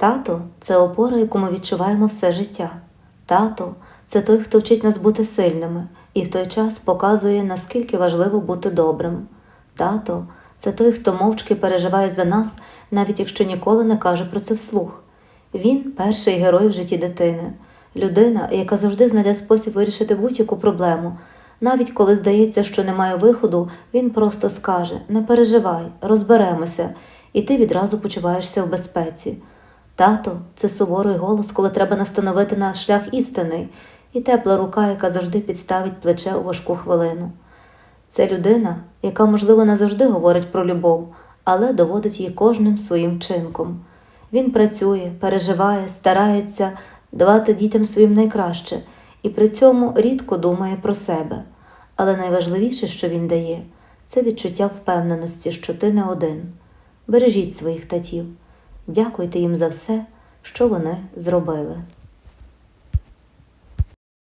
Тато це опора, яку ми відчуваємо все життя. Тато це той, хто вчить нас бути сильними і в той час показує, наскільки важливо бути добрим. Тато це той, хто мовчки переживає за нас, навіть якщо ніколи не каже про це вслух. Він перший герой в житті дитини, людина, яка завжди знайде спосіб вирішити будь-яку проблему. Навіть коли здається, що немає виходу, він просто скаже: не переживай, розберемося, і ти відразу почуваєшся в безпеці. Тато це суворий голос, коли треба настановити на шлях істини, і тепла рука, яка завжди підставить плече у важку хвилину. Це людина, яка, можливо, не завжди говорить про любов, але доводить її кожним своїм чинком. Він працює, переживає, старається давати дітям своїм найкраще і при цьому рідко думає про себе. Але найважливіше, що він дає, це відчуття впевненості, що ти не один. Бережіть своїх татів, дякуйте їм за все, що вони зробили.